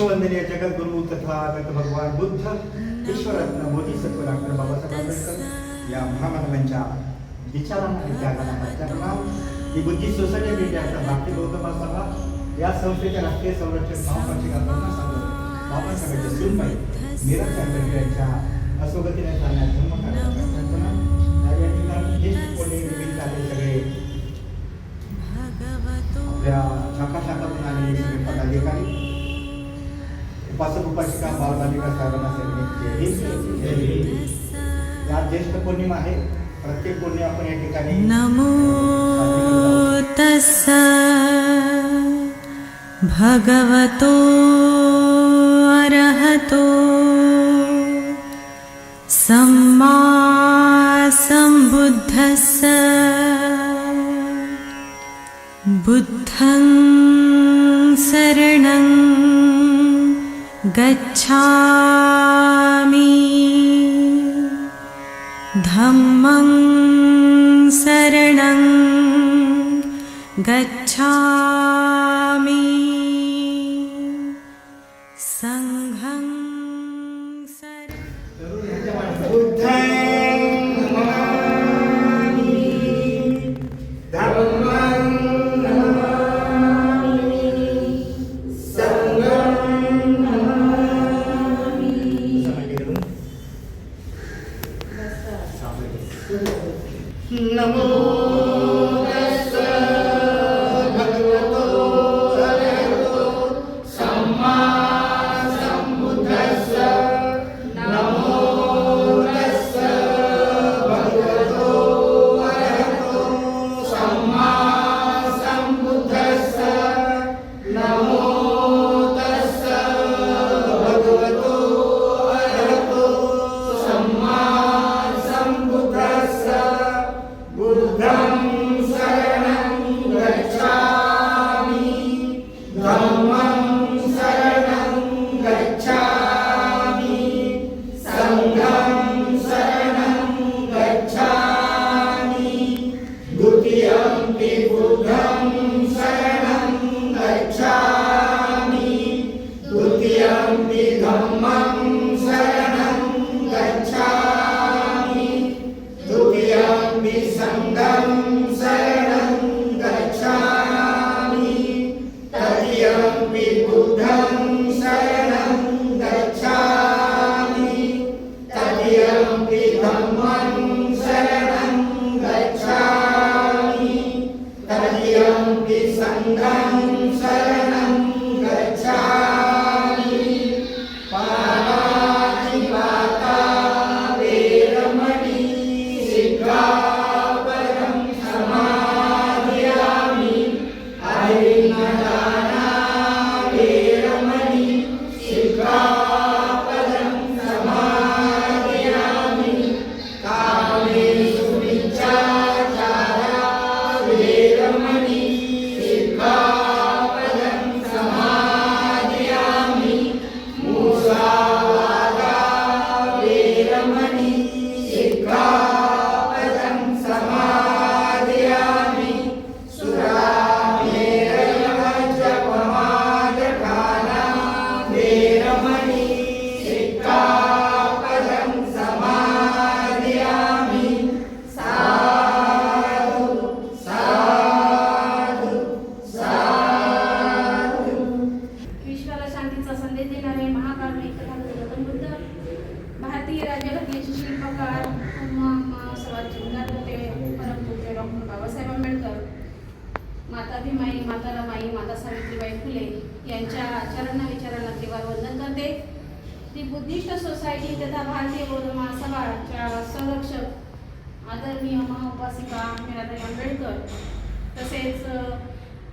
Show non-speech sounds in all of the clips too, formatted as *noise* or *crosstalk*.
विश्ववंदनीय जगद्गुरु तथागत भगवान बुद्ध ईश्वरत्न बोधिसत्व डॉक्टर बाबासाहेब आंबेडकर या महामानवांच्या विचारांना आणि त्यागाला ही Buddhist society of Bharatiya Bauddha Mahasabha या संस्थेच्या राष्ट्रीय संरक्षण महापंचिकांना सांगत बाबासाहेबांच्या सुनबाई मीरा आंबेडकर यांच्या असोगतीने चालण्यात धर्म कार्यक्रम या ठिकाणी ज्येष्ठ कोणी निमित्त आले सगळे आपल्या शाखा शाखातून आलेले सगळे पदाधिकारी जय हिंद, जय हिंद. या नमो तस्स भगवतो अरहतो सम्मा बुद्धं शरणं गच्छामि। धम्मं शरणं गच्छामि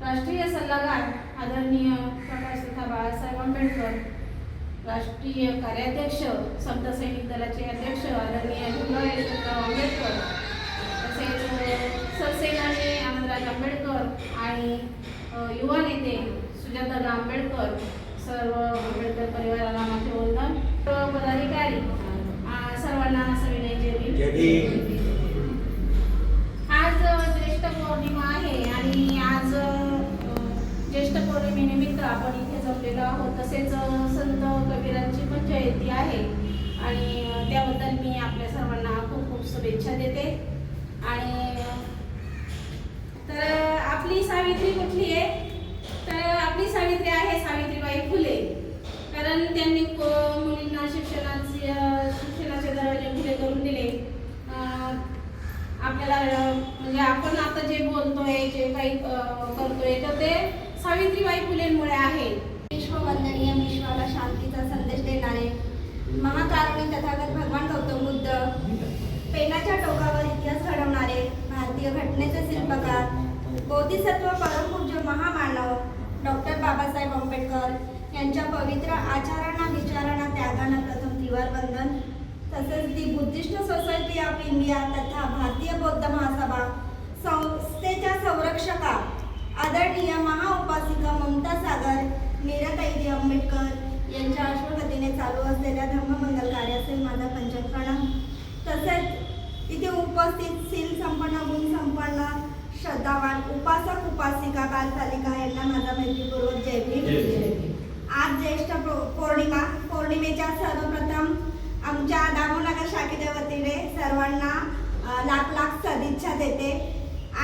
राष्ट्रीय सल्लागार आदरणीय प्रकाश तथा बाळासाहेब आंबेडकर राष्ट्रीय कार्याध्यक्ष समता सैनिक दलाचे अध्यक्ष आदरणीय भीमराव यशवंतराव आंबेडकर तसेच सरसेनानी आनंदराज आंबेडकर आणि युवा नेते सुजातादा आंबेडकर सर्व आंबेडकर परिवाराला माझे सर्व पदाधिकारी सर्वांना सविनय. आज ज्येष्ठ पौर्णिमा आहे आणि आज ज्येष्ठ पौर्णिमेनिमित्त आपण इथे जमलेलो आहोत. तसेच संत कबीरांची पण जयंती आहे. आणि त्याबद्दल मी आपल्या सर्वांना खूप खूप शुभेच्छा देते. आणि तर आपली सावित्री कुठली आहे? तर आपली सावित्री आहे सावित्रीबाई फुले. कारण त्यांनी मुलींना शिक्षणाचे शिक्षणाचे दरवाजे खुले करून दिले. आपल्याला म्हणजे आपण आता जे बोलतोय जे काही करतोय तर ते सावित्रीबाई फुलेंमुळे आहे. विश्ववंदनीय विश्वाला शांतीचा संदेश देणारे महाकारुणी तथागत भगवान गौतम बुद्ध पेनाच्या टोकावर इतिहास घडवणारे भारतीय घटनेचे शिल्पकार बोधिसत्व परमपूज्य महामानव डॉक्टर बाबासाहेब आंबेडकर यांच्या पवित्र आचारांना विचारांना त्यागांना प्रथम त्रिवार बंधन तसेच the Buddhist society of India तथा भारतीय बौद्ध महासभा संस्थेच्या संरक्षका आदरणीय महाउपासिका ममता सागर मीराताईजी आंबेडकर यांच्या अश्वगतीने चालू असलेल्या धर्ममंगल कार्याचे माझा पंचम प्रणाम तसेच इथे उपस्थित सील संपन्न गुण संपन्न श्रद्धावान उपासक उपासिका बालतालिका यांना माझा मैत्रीपूर्वक जय भीम. आज ज्येष्ठ पौर्णिमा पौर्णिमेच्या सर्वप्रथम आमच्या दामोनगर शाखेच्या वतीने सर्वांना लाख लाख सदिच्छा देते.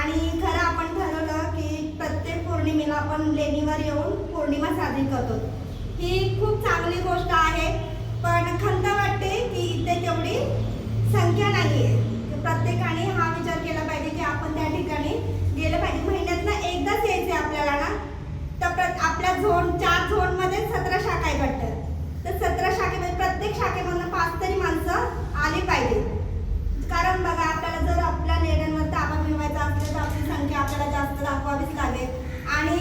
आणि खरं आपण ठरवलं की प्रत्येक पौर्णिमेला आपण लेणीवर येऊन पौर्णिमा साजरी करतो. ही खूप चांगली गोष्ट आहे. पण खंत वाटते की इथे तेवढी संख्या नाही आहे प्रत्येकाने हा विचार केला पाहिजे की आपण त्या ठिकाणी गेलं पाहिजे. महिन्यातनं एकदाच यायचं आहे आपल्याला ना? तर प्र आपल्या झोन चार झोनमध्ये सतरा शाखा आहे वाटतं तर सतरा शाखेमध्ये प्रत्येक शाखेमधनं पाच तरी माणसं आली पाहिजे. कारण बघा आपल्याला जर आपल्या निर्णय ताबा मिळवायचा असेल तर आपली संख्या आपल्याला जास्त दाखवावीच लागेल. आणि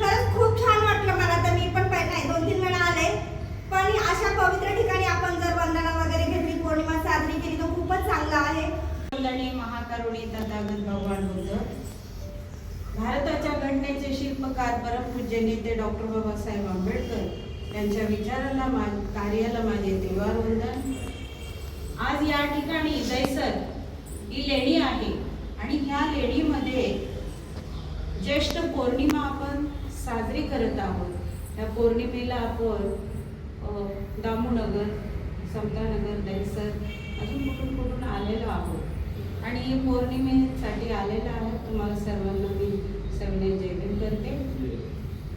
खरंच खूप छान वाटलं मला तर मी पण नाही दोन तीन वेळा आले. पण अशा पवित्र ठिकाणी आपण जर वंदना वगैरे घेतली पौर्णिमा साजरी केली तर खूपच चांगलं आहे. वंदनीय महाकरुणी तथागत भगवान बुद्ध. भारताच्या घटनेचे शिल्पकार परमपूज्य नेते डॉक्टर बाबासाहेब आंबेडकर यांच्या विचाराला मा कार्याला माझे देवार वंदन आज या ठिकाणी दैसर ही लेणी आहे. आणि ह्या लेणीमध्ये ज्येष्ठ पौर्णिमा आपण साजरी करत आहोत. त्या पौर्णिमेला आपण दामोनगर समतानगर दैसर अजून कुठून कुठून आलेलो आहोत. आणि पौर्णिमेसाठी आलेलो आहोत. तुम्हाला सर्वांना मी सविनय जयभीम करते.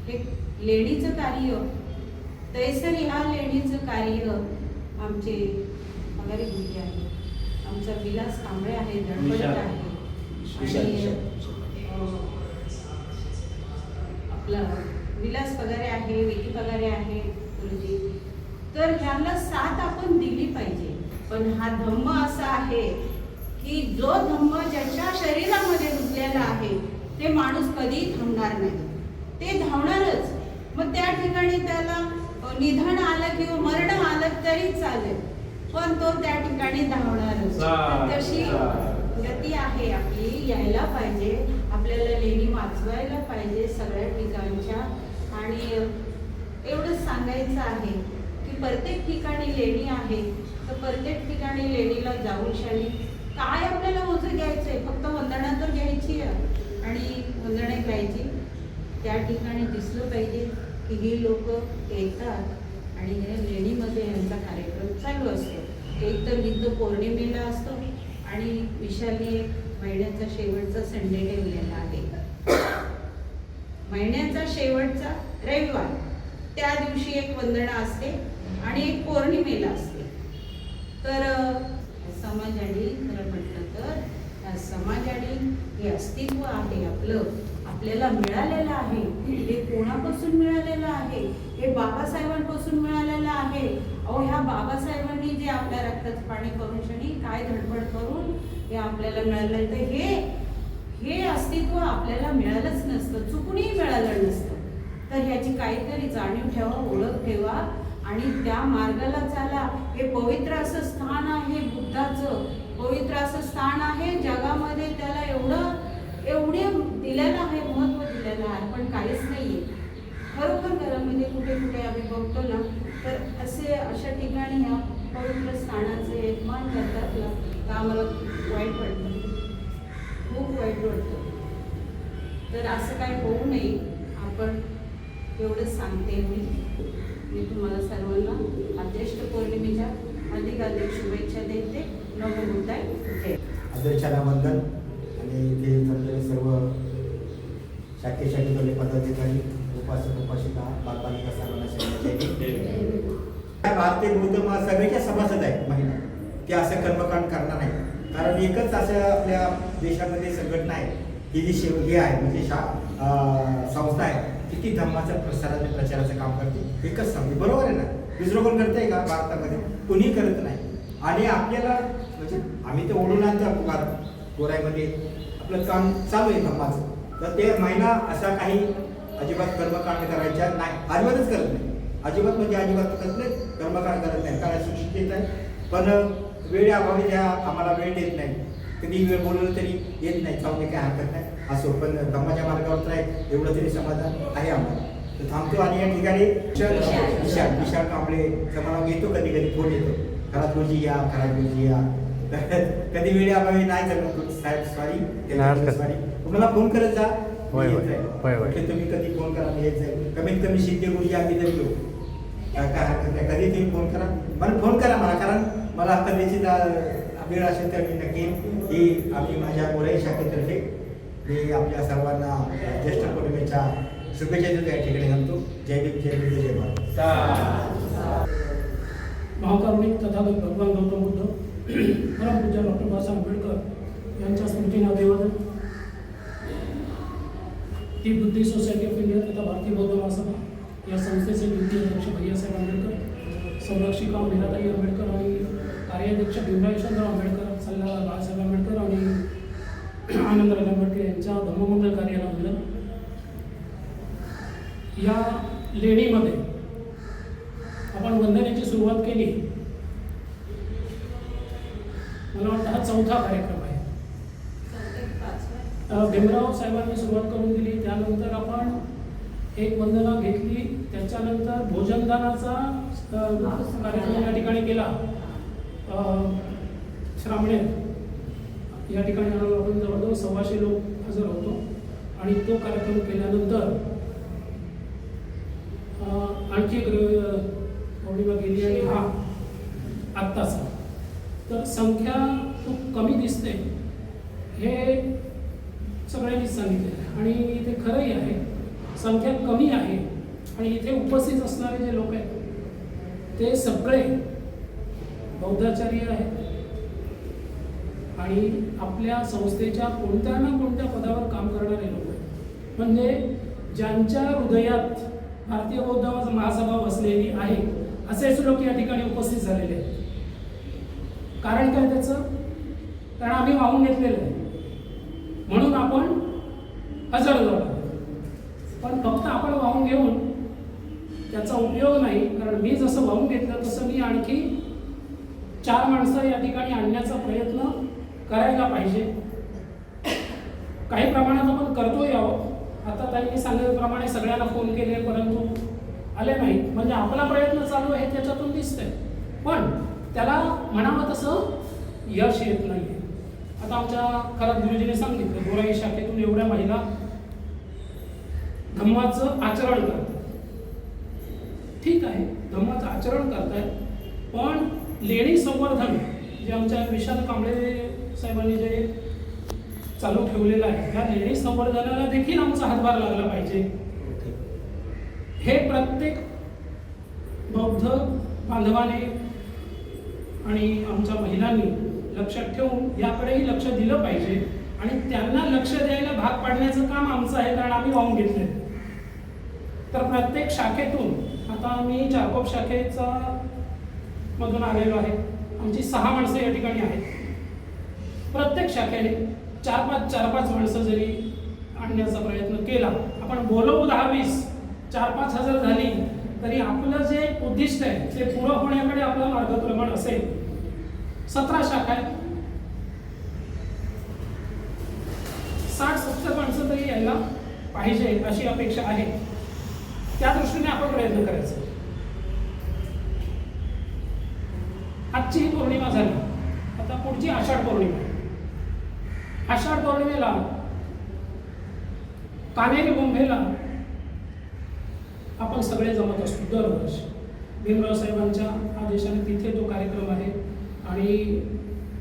हे लेणीचं कार्य दैसर ह्या लेणीचं कार्य आमचे पगारी मुलगी आहे आमचा विलास कांबळे आहे धडपडत विशाल. आहे. आणि आपलं विलास पगारे आहे विकी पगारे आहे गुरुजी. तर ह्यांना साथ आपण दिली पाहिजे. पण हा धम्म असा आहे की जो धम्म ज्याच्या शरीरामध्ये रुजलेला आहे ते माणूस कधी थांबणार नाही. ते धावणारच. मग त्या ठिकाणी त्याला निधन आलं किंवा मरण आलं तरी चालेल. पण तो त्या ठिकाणी धावणारच. तशी. गती आहे आपली यायला पाहिजे. आपल्याला लेणी वाचवायला पाहिजे सगळ्या ठिकाणच्या. आणि एवढंच सांगायचं आहे की प्रत्येक ठिकाणी लेणी आहे तर प्रत्येक ठिकाणी लेणीला जाऊ शाली. काय आपल्याला ओझं आहे फक्त वंदना तर घ्यायची आहे. आणि वंदना घ्यायची त्या ठिकाणी दिसलं पाहिजे की ही लोक येतात. आणि लेणीमध्ये यांचा कार्यक्रम चालू असतो. एक तर हिंदू पौर्णिमेला असतो. आणि विशाली एक महिन्याचा शेवटचा संडे ठेवलेला आहे. महिन्याचा शेवटचा रविवार. त्या दिवशी एक वंदना असते आणि एक पौर्णिमेला असते. तर समाज आणि खरं म्हटलं तर समाज आणि हे अस्तित्व आहे आपलं. आपल्याला मिळालेलं आहे. हे कोणापासून मिळालेलं आहे? हे बाबासाहेबांपासून मिळालेलं आहे? अहो ह्या बाबासाहेबांनी जे आपल्या रक्ताचं पाणी करून शनी काय धडपड करून हे आपल्याला मिळालं? तर हे हे अस्तित्व आपल्याला मिळालंच नसतं. चुकूनही मिळालं नसतं. तर ह्याची काहीतरी जाणीव ठेवा ओळख ठेवा आणि त्या मार्गाला चाला. हे पवित्र असं स्थान आहे बुद्धाचं. पवित्र असं स्थान आहे जगामध्ये त्याला एवढं एवढे दिलेलं आहे महत्त्व दिलेलं आहे पण काहीच नाही आहे खरोखर घरामध्ये कुठे कुठे आम्ही बघतो ना तर असे अशा ठिकाणी ह्या पवित्र स्थानाचे मान करतात ना तर आम्हाला वाईट वाटतं. खूप वाईट वाटतं. तर असं काही होऊ नये. आपण एवढंच सांगते मी. मी तुम्हाला सर्वांना हा पौर्णिमेच्या अधिक अधिक शुभेच्छा देते. नमो बुद्धाय. वंदन. आणि ते सर्व शाखे शाखेतले पदाधिकारी उपासक उपासिका बालपालिका सर्वांना शरणांजली. भारतीय बौद्ध महासभेच्या सभासद आहेत महिला. ते असं कर्मकांड करणार नाही कारण एकच असं आपल्या देशामध्ये संघटना आहे. ही जी शिव हे आहे म्हणजे शा संस्था आहे की ती धर्माचं प्रसाराचं प्रचाराचं काम करते. एकच सांगते बरोबर आहे ना? दुसरं कोण करतंय का भारतामध्ये? कुणी करत नाही. आणि आपल्याला म्हणजे आम्ही ते ओढून आणतो अपवाद गोराईमध्ये आपलं काम चालू आहे धर्माचं तर ते महिला असा काही अजिबात कर्मकांड करायच्या नाही. अजिबातच करत नाही. अजिबात म्हणजे अजिबात करत नाही कर्मकांड करत नाही. काय सुशिक्षित आहे पण वेळ अभावी त्या आम्हाला वेळ देत नाही. कधी वेळ बोलवलं तरी येत नाही. दे काय हरकत नाही? असो पण धर्माच्या मार्गावर तर आहे. एवढं तरी समाधान आहे आम्हाला. तर थांबतो आणि या ठिकाणी विशाल विशाल कांबळे मला घेतो कधी कधी फोन येतो. घरात रोजी या घरात रोजी या. *laughs* कधी वेळ अभावी नाही जमत साहेब सॉरी. सॉरी मला फोन करत जा. होय, होय. तुम्ही कधी फोन करा मी येत जाईल कमीत कमी शिंदे गुरुजी आम्ही तरी येऊ. काय हरकत नाही कधी तुम्ही फोन करा? मला फोन करा मला कारण मला कधीची वेळ असेल तर मी नक्की. ही आम्ही माझ्या गोराई शाखेतर्फे मी आपल्या सर्वांना ज्येष्ठ पौर्णिमेच्या शुभेच्छा देतो या ठिकाणी सांगतो. जय भीम जय भीम जय भारत. महाकारुणिक तथागत भगवान गौतम बुद्ध. परमपूज्य डॉक्टर बाबासाहेब आंबेडकर यांच्या स्मृतीने अभिवादन ती बुद्धी सोसायटी ऑफ इंडिया तथा भारतीय बौद्ध महासभा या संस्थेचे निधी अध्यक्ष भैयासाहेब आंबेडकर संरक्षिका मीराताई आंबेडकर आणि कार्याध्यक्ष भीमरायचंद्र आंबेडकर सल्लागार बाळासाहेब आंबेडकर आणि आनंदराज आंबेडकर यांच्या धर्ममंगल कार्याला या लेणी आपण वंदनेची सुरुवात केली मला वाटतं हा चौथा कार्यक्रम आहे अ, भीमराव साहेबांनी सुरुवात करून दिली. त्यानंतर आपण एक वंदना घेतली. त्याच्यानंतर भोजनदानाचा कार्यक्रम या ठिकाणी केला. श्रामणे या ठिकाणी आपण जवळजवळ सव्वाशे लोक हजर होतो. आणि तो कार्यक्रम केल्यानंतर आणखी एक पौर्णिमा गेली आणि हा आत्ताचा. तर संख्या खूप कमी दिसते. हे सगळ्यांनीच सांगितलेलं आणि ते खरंही आहे संख्या कमी आहे आणि इथे उपस्थित असणारे जे लोक आहेत ते सगळे बौद्धाचार्य आहेत. आणि आपल्या संस्थेच्या कोणत्या ना कोणत्या पदावर काम करणारे लोक आहेत. म्हणजे ज्यांच्या हृदयात भारतीय बौद्ध महासभा बसलेली आहे असेच लोक या ठिकाणी उपस्थित झालेले आहेत. कारण काय त्याचं? कारण आम्ही वाहून घेतलेलं आहे. म्हणून आपण हजर पण फक्त आपण वाहून घेऊन त्याचा उपयोग नाही कारण मी जसं वाहून घेतलं तसं मी आणखी चार माणसं या ठिकाणी आणण्याचा प्रयत्न करायला पाहिजे. काही प्रमाणात आपण करतोय आहोत आता त्यांनी सांगितल्याप्रमाणे सगळ्यांना फोन केले परंतु आले नाही म्हणजे आपला प्रयत्न चालू आहे त्याच्यातून दिसतंय. पण त्याला म्हणावं तसं यश येत नाही. आता आमच्या खरात गुरुजीने सांगितलं गोराई शाखेतून एवढ्या महिला धम्माचं आचरण करतात. ठीक आहे धम्माचं आचरण करतायत पण लेणी संवर्धन जे आमच्या विशाल कांबळे साहेबांनी जे चालू ठेवलेलं आहे त्या लेणी संवर्धनाला देखील आमचा हातभार लागला पाहिजे. हे प्रत्येक बौद्ध बांधवाने आणि आमच्या महिलांनी लक्षात ठेवून याकडेही लक्ष दिलं पाहिजे. आणि त्यांना लक्ष द्यायला भाग पाडण्याचं काम आमचं आहे कारण आम्ही वाहून घेतले तर प्रत्येक शाखेतून आता मी चारकोप शाखेचा मधून आलेलो आहे. आमची सहा माणसं या ठिकाणी आहेत. प्रत्येक शाखेने चार पाच चार पाच माणसं जरी आणण्याचा प्रयत्न केला आपण बोलवू दहा वीस चार पाच हजार झाली तरी आपलं जे उद्दिष्ट आहे ते पुरं होण्याकडे आपलं मार्गक्रमण असेल. सतरा शाखा आहेत साठ सत्तर माणसं तरी यायला पाहिजे अशी अपेक्षा आहे. त्या दृष्टीने आपण प्रयत्न करायचा. आजची ही पौर्णिमा झाली. आता पुढची आषाढ पौर्णिमा. आषाढ पौर्णिमेला कानेरी कुंभेला आपण सगळे जमत असतो दरवर्षी. भीमराव साहेबांच्या आदेशाने तिथे तो कार्यक्रम आहे. आणि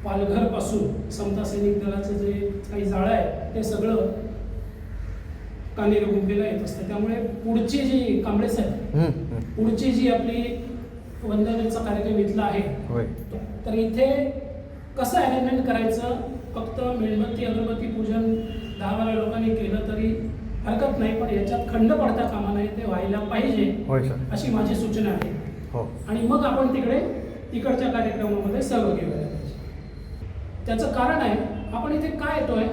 पालघरपासून समता सैनिक दलाचं जे काही जाळं आहे ते सगळं कानेरी गुंफेला येत असतं. त्यामुळे पुढची जी कांबळे साहेब पुढची जी आपली वंदनेचा कार्यक्रम इथला आहे तर इथे कसं अरेंजमेंट करायचं? फक्त मेणबत्ती अगरबत्ती पूजन दहा बारा लोकांनी केलं तरी हरकत नाही पण याच्यात खंड पडता कामा नाही ते व्हायला पाहिजे अशी माझी सूचना आहे. हो. आणि मग आपण तिकडे तिकडच्या कार्यक्रमामध्ये सहभागी व्हायला पाहिजे. त्याचं कारण आहे आपण इथे काय येतोय?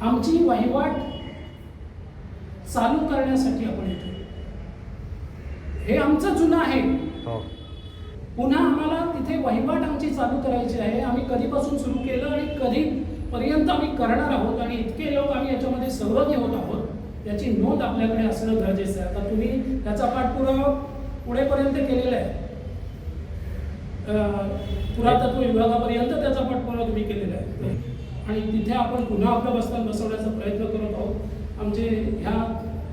आमची वहिवाट चालू करण्यासाठी आपण येतोय. हे आमचं जुनं आहे. हो. पुन्हा आम्हाला तिथे वहिवाट आमची चालू करायची आहे. आम्ही कधीपासून सुरू केलं आणि कधीपर्यंत आम्ही करणार आहोत आणि इतके लोक आम्ही याच्यामध्ये सहभागी होत आहोत याची नोंद आपल्याकडे असणं गरजेचं आहे. आता तुम्ही त्याचा पाठपुरावा पुढेपर्यंत केलेला आहे. पुरातत्व विभागापर्यंत त्याचा पाठपुरावा तुम्ही केलेला आहे. आणि तिथे आपण पुन्हा आपलं बस्तान बसवण्याचा प्रयत्न करत आहोत. आमचे ह्या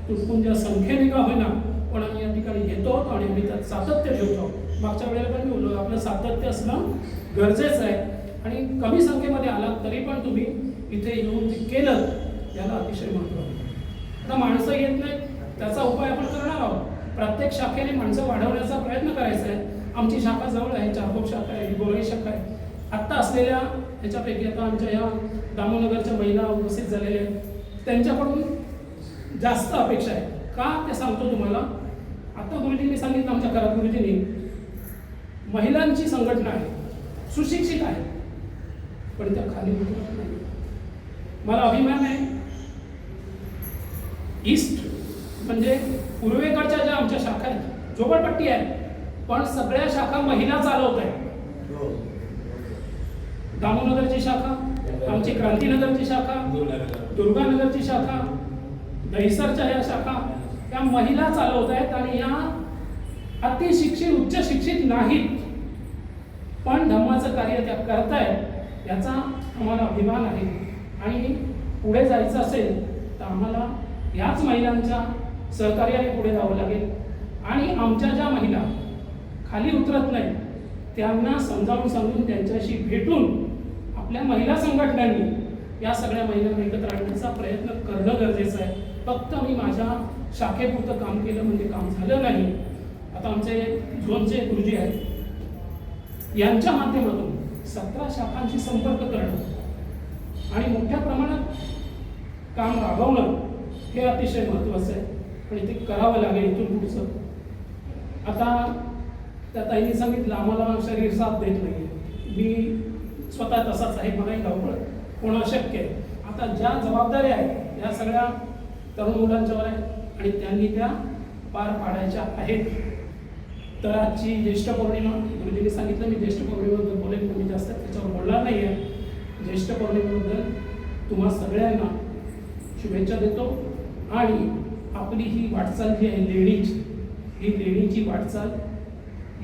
तुटपुंज्या संख्येने का होईना पण आम्ही या ठिकाणी येतो आहोत आणि आम्ही त्यात सातत्य ठेवतो आहोत. मागच्या वेळेला पण मी बोललो आपलं सातत्य असणं गरजेचं आहे. आणि कमी संख्येमध्ये आलात तरी पण तुम्ही इथे येऊन ते केलं याला अतिशय महत्त्व आहे. आता माणसं येत नाहीत त्याचा उपाय आपण करणार आहोत. प्रत्येक शाखेने माणसं वाढवण्याचा प्रयत्न करायचा आहे. आमची शाखा जवळ आहे चारकोप शाखा आहे गोराई शाखा आहे. आत्ता असलेल्या ह्याच्यापैकी आता आमच्या ह्या दामोनगरच्या महिला उपस्थित झालेल्या आहेत. त्यांच्याकडून जास्त अपेक्षा आहे. का ते सांगतो तुम्हाला? आता गुरुजींनी सांगितलं आमच्या घरात गुरुजींनी महिलांची संघटना आहे सुशिक्षित आहे पण त्या खाली नाही. मला अभिमान आहे. ईस्ट म्हणजे पूर्वेकडच्या ज्या आमच्या शाखा आहेत झोपडपट्टी आहे. पण सगळ्या शाखा महिला चालवत आहेत. दामोनगरची शाखा आमची क्रांतीनगरची शाखा दुर्गानगरची शाखा दहिसरच्या या शाखा त्या महिला चालवत आहेत आणि या अतिशिक्षित उच्च शिक्षित नाहीत. पण धर्माचं कार्य त्या करतायत याचा आम्हाला अभिमान आहे. आणि पुढे जायचं असेल तर आम्हाला याच महिलांच्या सहकार्याने पुढे जावं लागेल. आणि आमच्या ज्या महिला खाली उतरत नाही. त्यांना समजावून सांगून त्यांच्याशी भेटून आपल्या महिला संघटनांनी या सगळ्या महिलांना एकत्र आणण्याचा प्रयत्न करणं गरजेचं आहे. फक्त मी माझ्या शाखेपुरतं काम केलं म्हणजे काम झालं नाही. आता आमचे झोनचे गुरुजी आहेत. यांच्या माध्यमातून सतरा शाखांशी संपर्क करणं आणि मोठ्या प्रमाणात काम राबवणं हे अतिशय महत्त्वाचं आहे. आणि ते करावं लागेल इथून पुढचं. आता त्या ताईंनी सांगितलं आम्हाला शरीर साथ देत नाही मी स्वतः तसाच आहे मलाही धावपळ. होणं अशक्य आहे? आता ज्या जबाबदाऱ्या आहेत या सगळ्या तरुण मुलांच्यावर आहेत आणि त्यांनी त्या पार पाडायच्या आहेत. तर आजची ज्येष्ठ पौर्णिमा गुरुजींनी सांगितलं मी ज्येष्ठ पौर्णिमेबद्दल बोलेन मी जास्त त्याच्यावर बोलणार नाही आहे ज्येष्ठ पौर्णिमेबद्दल तुम्हा सगळ्यांना शुभेच्छा देतो आणि आपली ही वाटचाल जी आहे लेणीची ही लेणीची वाटचाल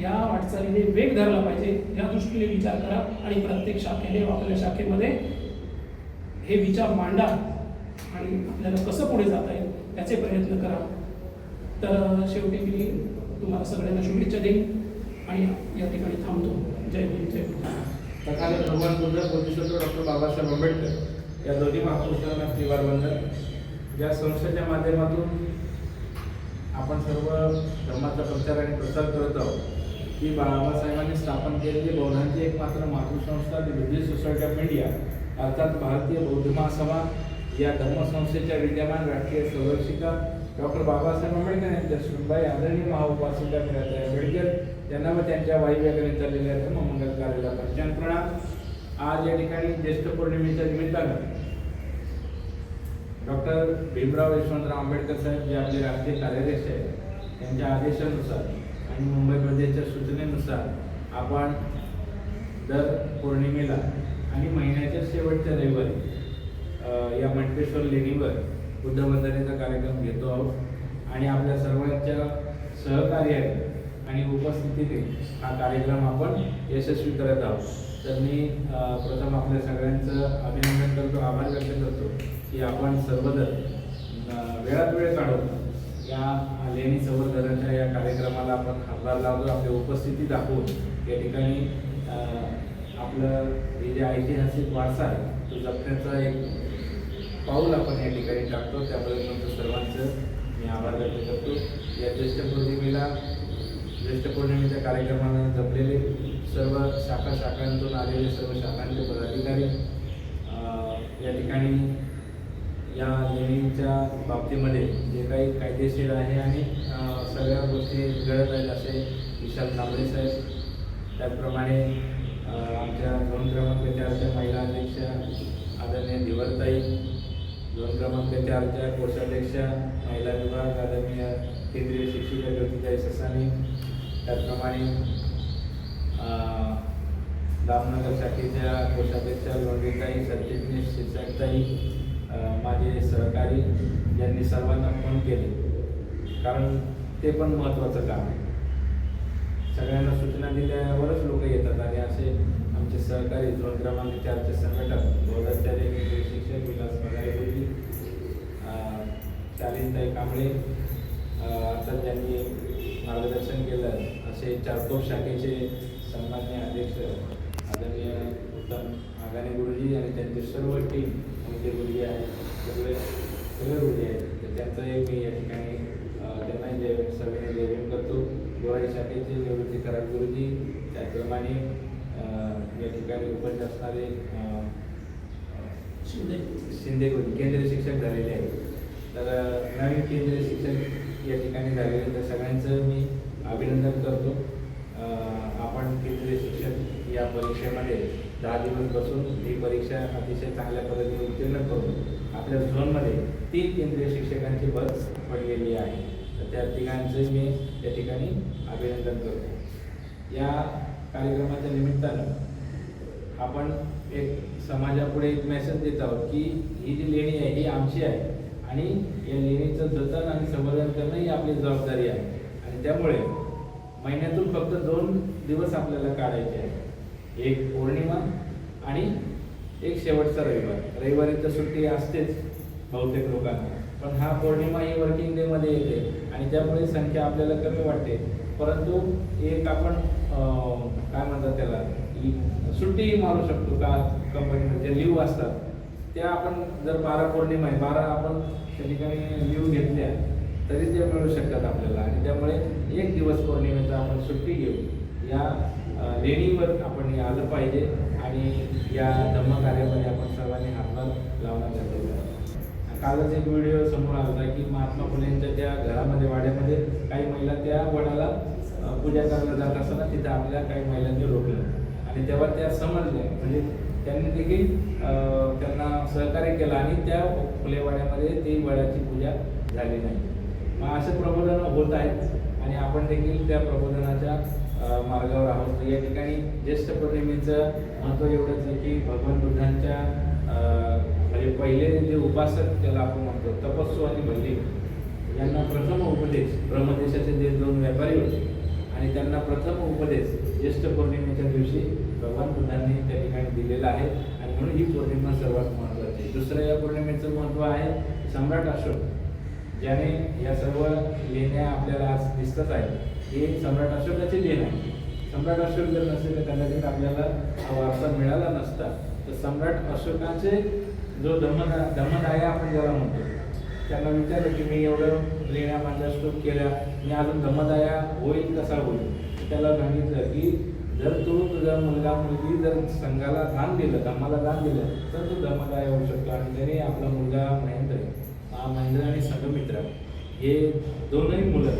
या वाटचालीने वेग धरला पाहिजे. या दृष्टीने विचार करा आणि प्रत्येक शाखेने आपल्या शाखेमध्ये हे विचार मांडा आणि आपल्याला कसं पुढे जाता येईल त्याचे प्रयत्न करा. तर शेवटी मी तुम्हाला सगळ्यांना शुभेच्छा देईन आणि या ठिकाणी थांबतो. जय भीम जय भीम. भगवान बुद्ध बोधिसत्व डॉक्टर बाबासाहेब आंबेडकर या दोन्ही महापुरुषांना त्रिवार वंदन या संस्थेच्या माध्यमातून आपण सर्व धर्माचा प्रचार आणि प्रसार करत आहोत. की बाबासाहेबांनी स्थापन केलेली बौद्धांची एकमात्र मातृसंस्था the Buddhist society of India अर्थात भारतीय बौद्ध महासभा या धर्मसंस्थेच्या विद्यमान राष्ट्रीय संरक्षिका डॉक्टर बाबासाहेब आंबेडकर यांच्या सुनबाई, आदरणीय महाउपासिका मीराताई आंबेडकर यांना व त्यांच्या वायुव्याकडे चाललेल्या धर्ममंगल कार्याला पंचायत प्रणाम. आज या ठिकाणी ज्येष्ठ पौर्णिमेच्या निमित्तानं डॉक्टर भीमराव यशवंतराव आंबेडकर साहेब जे आपले राष्ट्रीय कार्याध्यक्ष आहेत, त्यांच्या आदेशानुसार आणि मुंबई प्रदेशच्या सूचनेनुसार आपण दर पौर्णिमेला आणि महिन्याच्या शेवटच्या रविवारी या मंटेश्वर लेणीवर बुद्धवंदनेचा कार्यक्रम घेतो आहोत. आणि आपल्या सर्वांच्या सहकार्याने आणि उपस्थितीने हा कार्यक्रम आपण यशस्वी करत आहोत. तर मी प्रथम आपल्या सगळ्यांचं अभिनंदन करतो आभार व्यक्त करतो की आपण सर्वजण वेळात वेळ काढून या लेणी संवर्धनाच्या या कार्यक्रमाला आपण हातभार लावतो आपली उपस्थिती दाखवून या ठिकाणी आपलं हे जे ऐतिहासिक वारसा आहे तो जपण्याचा एक पाऊल आपण या ठिकाणी टाकतो. त्याबद्दल तुमचं सर्वांचं मी आभार व्यक्त करतो. या ज्येष्ठ पौर्णिमेला ज्येष्ठ पौर्णिमेच्या कार्यक्रमाला जपलेले सर्व शाखा शाखांतून आलेले सर्व शाखांचे पदाधिकारी या ठिकाणी लेणीच्या बाबतीमध्ये जे काही कायदेशीर आहे आणि सगळ्या गोष्टी घडत आहेत असे विशाल कांबळे साहेब. त्याचप्रमाणे आमच्या दोन क्रमांक चारच्या महिला अध्यक्ष आदरणीय दिवरताई दोन क्रमांक चारच्या कोषाध्यक्षा महिला विभाग आदरणीय केंद्रीय शिक्षिका ज्योतिताई ससानी त्याचप्रमाणे दामनगर शाखेच्या कोषाध्यक्षा लोंढेताई सरचिटणीस शिरसाटताई माझे सहकारी यांनी सर्वांना फोन केले. कारण ते पण महत्त्वाचं काम आहे. सगळ्यांना सूचना दिल्यावरच लोक येतात आणि असे आमचे सहकारी दोन क्रमांक चारचे संघटक बोधाचार्य शिक्षक विलास पगारे शालीनताई कांबळे आता ज्यांनी मार्गदर्शन केलं. असे चारकोप शाखेचे सन्मान्य अध्यक्ष आदरणीय उत्तम आगाने गुरुजी आणि त्यांचे सर्व टीम आमचे गुरुजी आहेत सगळे सगळे गुरुजी आहेत. तर त्यांचंही मी या ठिकाणी अं, त्यांनाही जय सर्वांनी जयभीम करतो गोराई शाखेचे निवृत्ती कराड गुरुजी त्याचप्रमाणे या ठिकाणी उपस्थित असणारे शिंदे शिंदे गुरुजी केंद्रीय शिक्षक झालेले आहेत. तर नवीन केंद्रीय शिक्षक या ठिकाणी झालेले तर सगळ्यांचं मी अभिनंदन करतो. आपण केंद्रीय या परीक्षेमध्ये दहा दिवस बसून ही परीक्षा अतिशय चांगल्या पद्धतीने उत्तीर्ण करून आपल्या झोनमध्ये तीन केंद्रीय शिक्षकांची बस पडलेली आहे. तर त्या तिघांचे मी या ठिकाणी अभिनंदन करतो. या कार्यक्रमाच्या निमित्तानं आपण एक समाजापुढे एक मेसेज देत आहोत की ही जी लेणी आहे ही आमची आहे आणि या लेणीचं जतन आणि संवर्धन करणं ही आपली जबाबदारी आहे. आणि त्यामुळे महिन्यातून फक्त दोन दिवस आपल्याला काढायचे आहे एक पौर्णिमा आणि एक शेवटचा रविवार. रविवारी तर सुट्टी असतेच बहुतेक लोकांना. पण हा पौर्णिमा ही वर्किंग डेमध्ये येते आणि त्यामुळे संख्या आपल्याला कमी वाटते. परंतु एक आपण काय म्हणतात त्याला की सुट्टीही मारू शकतो का कंपनीमध्ये जे लिव्ह असतात त्या आपण जर बारा पौर्णिमा आहे बारा आपण त्या ठिकाणी लिव्ह घेतल्या तरी ते मिळू शकतात आपल्याला. आणि त्यामुळे एक दिवस पौर्णिमेचा आपण सुट्टी घेऊ. या लेणीवर आपण हे आलं पाहिजे आणि या धम्म कार्यामध्ये आपण सर्वांनी हातभार लावण्यात गरजेचं कालच एक व्हिडिओ समोर आला होता की महात्मा फुलेंच्या त्या घरामध्ये वाड्यामध्ये काही महिला त्या वडाला पूजा करायला जात असताना तिथं आपल्या काही महिलांनी रोखलं. आणि तेव्हा त्या समजल्या. म्हणजे त्यांनी देखील त्यांना सहकार्य केलं आणि त्या फुलेवाड्यामध्ये ती वडाची पूजा झाली नाही. मग असे प्रबोधन होत आहेत आणि आपण देखील त्या प्रबोधनाच्या मार्गावर आहोत. या ठिकाणी ज्येष्ठ पौर्णिमेचं महत्त्व एवढंच आहे की भगवान बुद्धांच्या म्हणजे पहिले जे उपासक त्याला आपण म्हणतो तपस्व आणि भल्ली यांना प्रथम उपदेश ब्रह्मदेशाचे जे दोन व्यापारी होते आणि त्यांना प्रथम उपदेश ज्येष्ठ पौर्णिमेच्या दिवशी भगवान बुद्धांनी त्या ठिकाणी दिलेला आहे. आणि म्हणून ही पौर्णिमा सर्वात महत्त्वाची दुसरं या पौर्णिमेचं महत्त्व आहे सम्राट अशोक ज्याने या सर्व लेण्या आपल्याला आज दिसतच आहेत. हे सम्राट अशोकाचे लेण आहे. सम्राट अशोक जर नसेल तर कदाचित आपल्याला हा वारसा मिळाला नसता तर सम्राट अशोकाचे जो धम्मदा धम्मदाया आपण ज्याला म्हणतो त्यांना विचारलं की मी एवढं लेण्या माझ्या स्टोक केल्या मी अजून धमदाया होईल कसा होईल? त्याला सांगितलं की जर तू तुझा मुलगा मुलगी जर संघाला दान दिलं धम्माला दान दिलं तर तू धम्मदाय होऊ शकतो आणि त्याने आपला मुलगा महेंद्र हा महेंद्र आणि संघमित्र. हे दोनही मुलं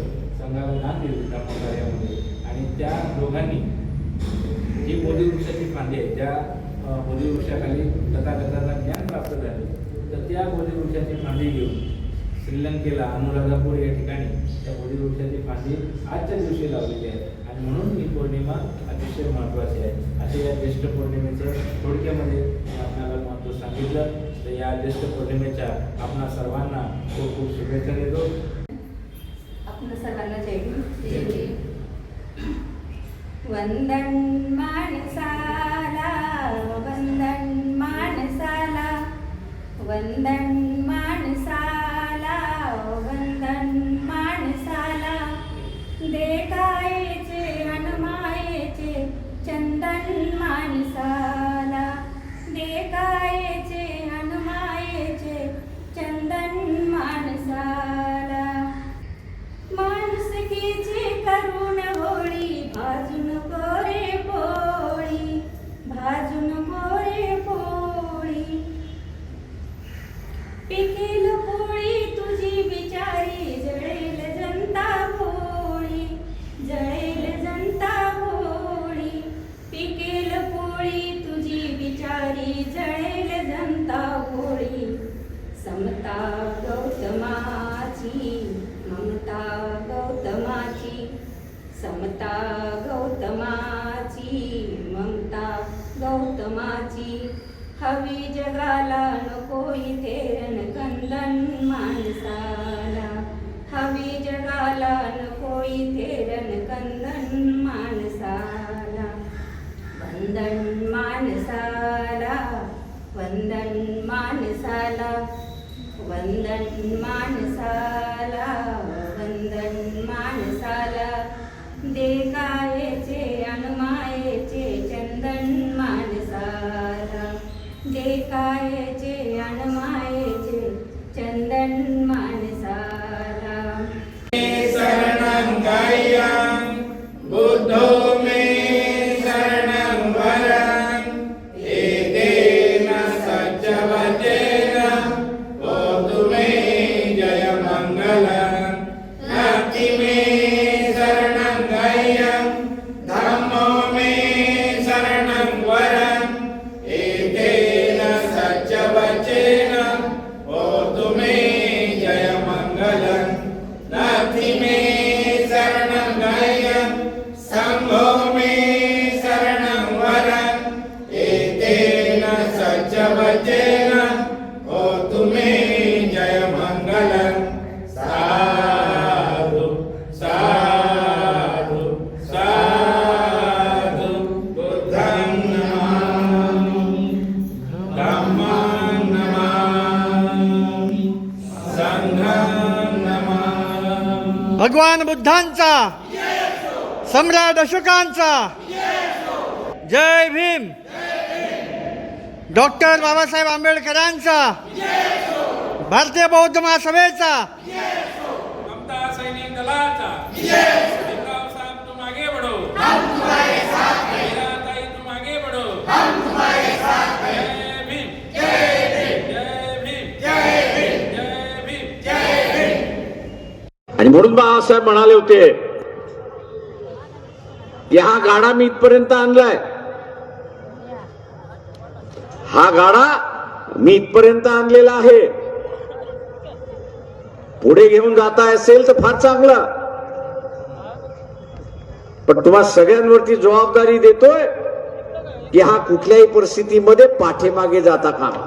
संघाला दान दिली धम्मकार्यामध्ये आणि त्या दोघांनी जी बोधिवृक्षाची फांदी आहे त्या बोधी वृक्षाखाली तथागतांना ज्ञान प्राप्त झाले तर त्या बोधिवृक्षाची फांदी घेऊन श्रीलंकेला अनुराधापूर या ठिकाणी त्या बोधिवृक्षाची फांदी आजच्या दिवशी लावलेली आहे आणि म्हणून ही पौर्णिमा अतिशय महत्त्वाची आहे. असे या ज्येष्ठ पौर्णिमेचं थोडक्यामध्ये आपल्याला महत्त्व सांगितलं. तर या ज्येष्ठ पौर्णिमेच्या आपणा सर्वांना खूप खूप शुभेच्छा देतो. आपण सर्वांना जय भीम. गौतमाची ममता गौतमाची. हवी जगाला नको इथे रणकंदन माणसाला. हवी जगाला नको इथे रणकंदन माणसाला. वंदन माणसाला वंदन माणसाला वंदन माणसाला. सम्राट अशोकांचा. जय भीम. डॉक्टर बाबासाहेब आंबेडकरांचा. भारतीय बौद्ध महासभेचा. ममता सैनिक दलाचा. भीमराव साहब तुम आगे बढ़ो हम तुम्हारे साथ हैं मीराताई तुम आगे बढ़ो हम तुम्हारे साथ हैं जय भीम जय भीम. जय भीम. जय भीम. जय भीम. आणि म्हणून बाळासाहेब म्हणाले होते हा गाडा मी इथपर्यंत आणलाय. हा गाडा मी इथपर्यंत आणलेला आहे. पुढे घेऊन जाता असेल तर फार चांगला. पण तुम्हा सगळ्यांवरती जबाबदारी देतोय की हा कुठल्याही परिस्थितीमध्ये पाठीमागे जाता कामा